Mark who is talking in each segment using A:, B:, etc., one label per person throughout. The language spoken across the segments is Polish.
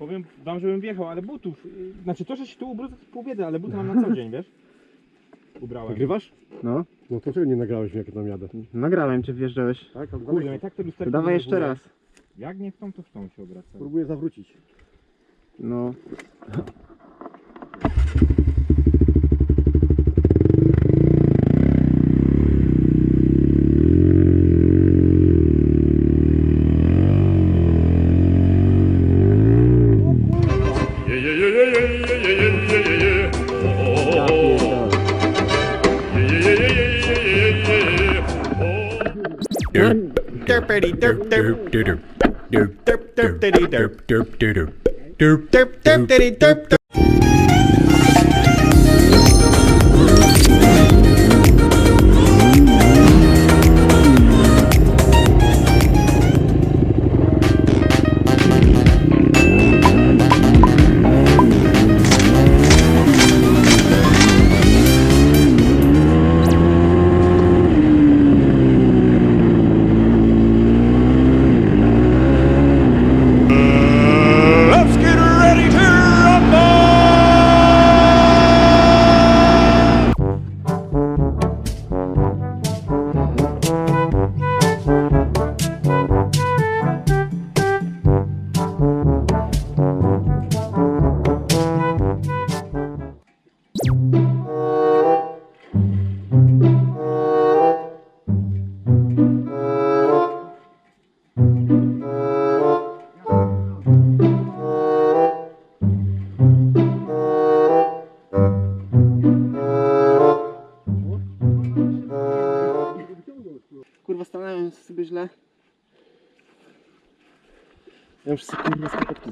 A: Powiem wam, żebym wjechał, ale butów, y, znaczy to, że się tu ubrał, to pół biedy, ale buty mam na co dzień, wiesz? Ubrałem.
B: Nagrywasz?
C: No,
B: No to czego nie nagrałeś jak tam jadę?
C: nagrałem cię, wjeżdżałeś.
B: Tak,
A: Kurde, i tak
C: To dawaj jeszcze raz.
A: Jak nie w tą, to w tą się obraca.
B: Próbuję zawrócić.
C: No. Derp derpity
D: derp derp derp derp derp
C: derp derp derp derp derp derp derp derp derp stanąłem sobie źle. Ja muszę sobie kurwa skarpetki.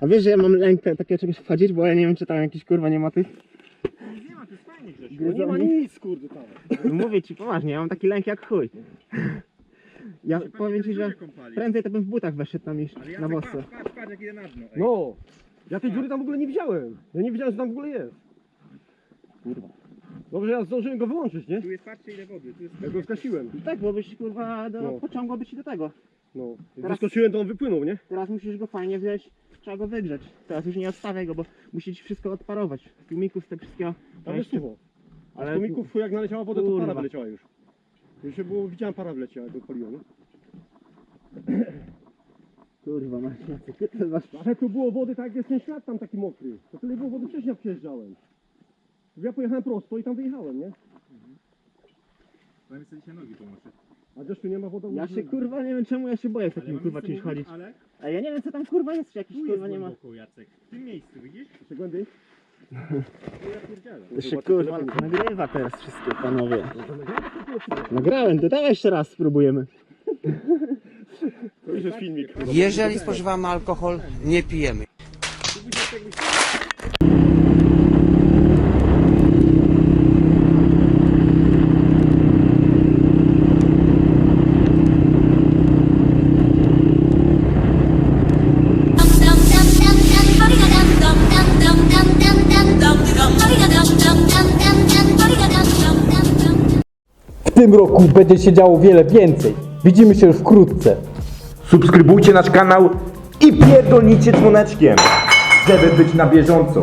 C: A wiesz, że ja mam lęk te- takiego czegoś wchodzić, bo ja nie wiem, czy tam jakiś kurwa nie ma tych...
A: Nie ma, to jest fajnie, Grzesiu.
B: Nie ma nic, kurde tam.
C: No mówię ci poważnie, ja mam taki lęk jak chuj. Ja powiem ci, że prędzej to bym w butach weszedł tam niż na
A: patrz, patrz, patrz, jak idę na dno. Ej.
B: No, ja tej dziury tam w ogóle nie widziałem. Ja nie wiedziałem, że tam w ogóle jest. Kurwa. Dobrze, ja zdążyłem go wyłączyć, nie?
A: Tu jest, patrzcie ile wody. Tu jest
B: Ja go skasiłem.
C: Tak, bo byś kurwa do,
B: No.
C: pociągłoby ci do tego.
B: No, jak
C: Teraz-
B: wyskoczyłem, to on wypłynął, nie?
C: Teraz musisz go fajnie wziąć, trzeba go wygrzeć. Teraz już nie odstawiaj go, bo musi ci wszystko odparować. Tłumików, te wszystkiego.
B: Tam jest sucho. Ale
C: Ale
B: z komików, jak naleciała woda, to
C: Kurwa.
B: para wyleciała już. Już się było, widziałem para wleciała, jak go paliło, nie?
C: kurwa, masz ty to masz...
B: Ale tu było wody, tak jak jest ten świat tam taki mokry. To tyle było wody wcześniej, jak przyjeżdżałem. Ja pojechałem prosto i tam wyjechałem, nie?
A: Zamiast sobie dzisiaj nogi pomocy.
B: A deszczu nie ma woda
C: Ja się kurwa nie wiem czemu ja się boję w takim kurwa czymś chodzić.
A: Ale
C: A ja nie wiem co tam kurwa jest, czy jakiś
A: tu jest
C: kurwa nie ma.
A: głęboko, Jacek. W tym miejscu, widzisz?
B: Jeszcze głębiej?
A: Tu ja pierdzielę.
C: To się kurwa nagrywa teraz wszystko panowie. Nagrałem, to dawaj jeszcze raz spróbujemy.
B: To już jest filmik.
E: Jeżeli spożywamy alkohol, nie pijemy.
F: W tym roku będzie się działo wiele więcej. Widzimy się już wkrótce.
G: Subskrybujcie nasz kanał i pierdolnijcie dzwoneczkiem, żeby być na bieżąco.